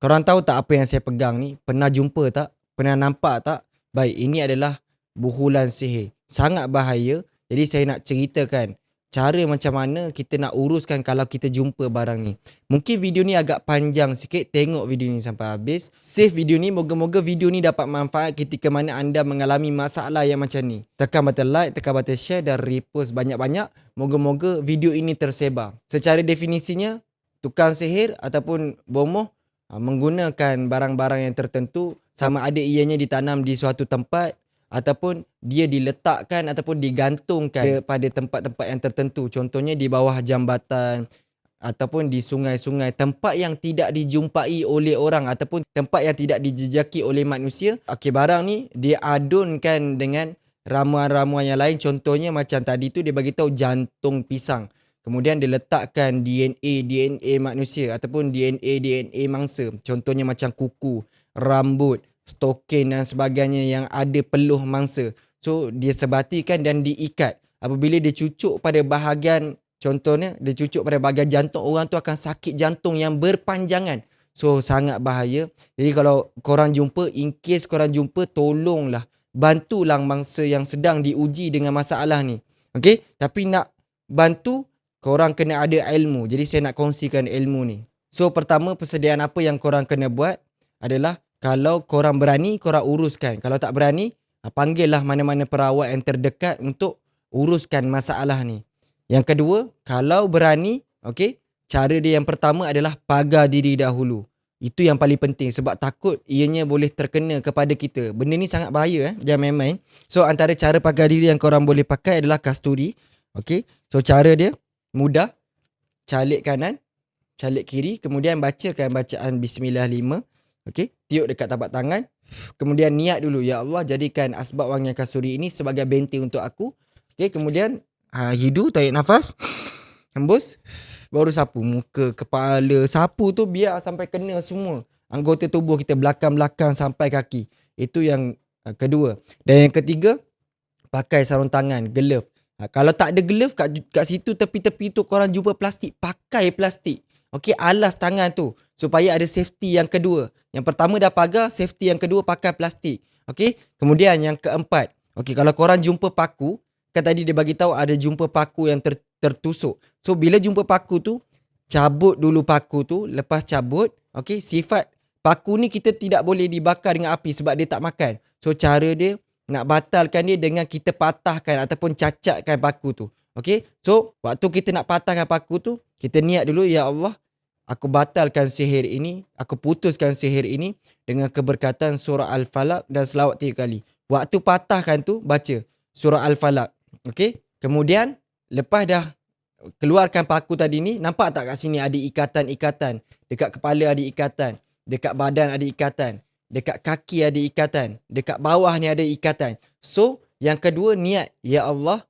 Korang tahu tak apa yang saya pegang ni? Pernah jumpa tak? Pernah nampak tak? Baik, ini adalah buhulan sihir. Sangat bahaya. Jadi saya nak ceritakan cara macam mana kita nak uruskan kalau kita jumpa barang ni. Mungkin video ni agak panjang sikit. Tengok video ni sampai habis. Save video ni. Moga-moga video ni dapat manfaat ketika mana anda mengalami masalah yang macam ni. Tekan button like, tekan button share dan repost banyak-banyak. Moga-moga video ini tersebar. Secara definisinya, tukang sihir ataupun bomoh menggunakan barang-barang yang tertentu sama ada ianya ditanam di suatu tempat ataupun dia diletakkan ataupun digantungkan pada tempat-tempat yang tertentu. Contohnya di bawah jambatan ataupun di sungai-sungai. Tempat yang tidak dijumpai oleh orang ataupun tempat yang tidak dijejaki oleh manusia. Okey barang ni diadunkan dengan ramuan-ramuan yang lain. Contohnya macam tadi tu dia bagi tahu jantung pisang Kemudian diletakkan DNA DNA manusia ataupun DNA DNA mangsa. Contohnya macam kuku, rambut, stokin dan sebagainya yang ada peluh mangsa. So dia sebatikan dan diikat. Apabila dia cucuk pada bahagian contohnya dia cucuk pada bahagian jantung orang tu akan sakit jantung yang berpanjangan. So sangat bahaya. Jadi kalau korang jumpa in case korang jumpa tolonglah bantulah mangsa yang sedang diuji dengan masalah ni. Okay? Tapi nak bantu korang kena ada ilmu. Jadi saya nak kongsikan ilmu ni. So pertama persediaan apa yang korang kena buat adalah kalau korang berani korang uruskan. Kalau tak berani ah, panggillah mana-mana perawat yang terdekat untuk uruskan masalah ni. Yang kedua, kalau berani, okey, cara dia yang pertama adalah pagar diri dahulu. Itu yang paling penting sebab takut ianya boleh terkena kepada kita. Benda ni sangat bahaya eh, jangan main-main. So antara cara pagar diri yang korang boleh pakai adalah kasturi. Okey. So cara dia mudah calik kanan calik kiri kemudian bacakan bacaan bismillah lima okey tiup dekat tapak tangan. Kemudian niat dulu ya Allah jadikan asbab wangian kasuri ini sebagai benteng untuk aku. Okey kemudian ha, hidu tarik nafas hembus baru sapu. Muka kepala sapu tu biar sampai kena semua. Anggota tubuh kita belakang-belakang sampai kaki. Itu yang uh, kedua. Dan yang ketiga pakai sarung tangan glove Ha, kalau tak ada glove kat, kat situ tepi-tepi tu korang jumpa plastik, pakai plastik. Okey, alas tangan tu supaya ada safety yang kedua. Yang pertama dah pagar, safety yang kedua pakai plastik. Okey, kemudian yang keempat. Okey, kalau korang jumpa paku, kan tadi dia bagi tahu ada jumpa paku yang ter, tertusuk. So bila jumpa paku tu, cabut dulu paku tu, lepas cabut, okey, sifat paku ni kita tidak boleh dibakar dengan api sebab dia tak makan. So cara dia nak batalkan dia dengan kita patahkan ataupun cacatkan paku tu. Okay. So, waktu kita nak patahkan paku tu, kita niat dulu, Ya Allah, aku batalkan sihir ini, aku putuskan sihir ini dengan keberkatan surah Al-Falaq dan selawat tiga kali. Waktu patahkan tu, baca surah Al-Falaq. Okay. Kemudian, lepas dah keluarkan paku tadi ni, nampak tak kat sini ada ikatan-ikatan. Dekat kepala ada ikatan. Dekat badan ada ikatan. Dekat kaki ada ikatan. Dekat bawah ni ada ikatan. So, yang kedua niat. Ya Allah,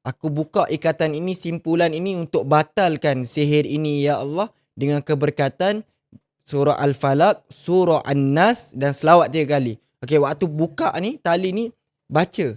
aku buka ikatan ini, simpulan ini untuk batalkan sihir ini. Ya Allah, dengan keberkatan surah Al-Falaq, surah An-Nas dan selawat tiga kali. Okay, waktu buka ni, tali ni, baca.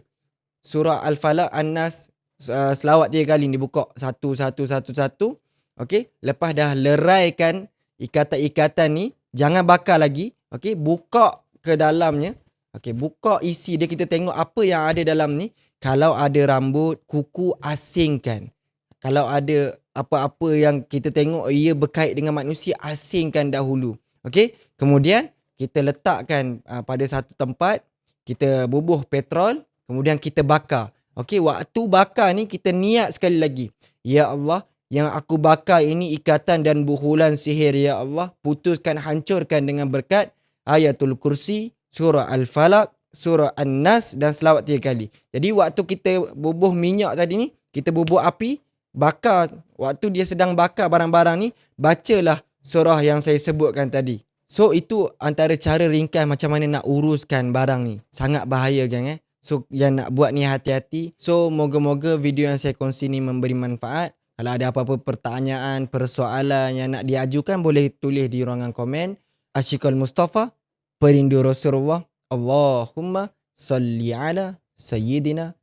Surah Al-Falaq, An-Nas, uh, selawat tiga kali ni buka. Satu, satu, satu, satu. Okay, lepas dah leraikan ikatan-ikatan ni, jangan bakar lagi. Okey, buka ke dalamnya. Okey, buka isi dia kita tengok apa yang ada dalam ni. Kalau ada rambut, kuku asingkan. Kalau ada apa-apa yang kita tengok ia berkait dengan manusia, asingkan dahulu. Okey, kemudian kita letakkan uh, pada satu tempat, kita bubuh petrol, kemudian kita bakar. Okey, waktu bakar ni kita niat sekali lagi. Ya Allah, yang aku bakar ini ikatan dan buhulan sihir ya Allah, putuskan hancurkan dengan berkat ayatul kursi, surah al-falaq, surah an-nas dan selawat tiga kali. Jadi waktu kita bubuh minyak tadi ni, kita bubuh api, bakar, waktu dia sedang bakar barang-barang ni, bacalah surah yang saya sebutkan tadi. So itu antara cara ringkas macam mana nak uruskan barang ni. Sangat bahaya gang eh. So yang nak buat ni hati-hati. So moga-moga video yang saya kongsi ni memberi manfaat. Kalau ada apa-apa pertanyaan, persoalan yang nak diajukan boleh tulis di ruangan komen. Asyikal Mustafa perindu Rasulullah Allahumma salli ala Sayyidina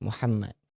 Muhammad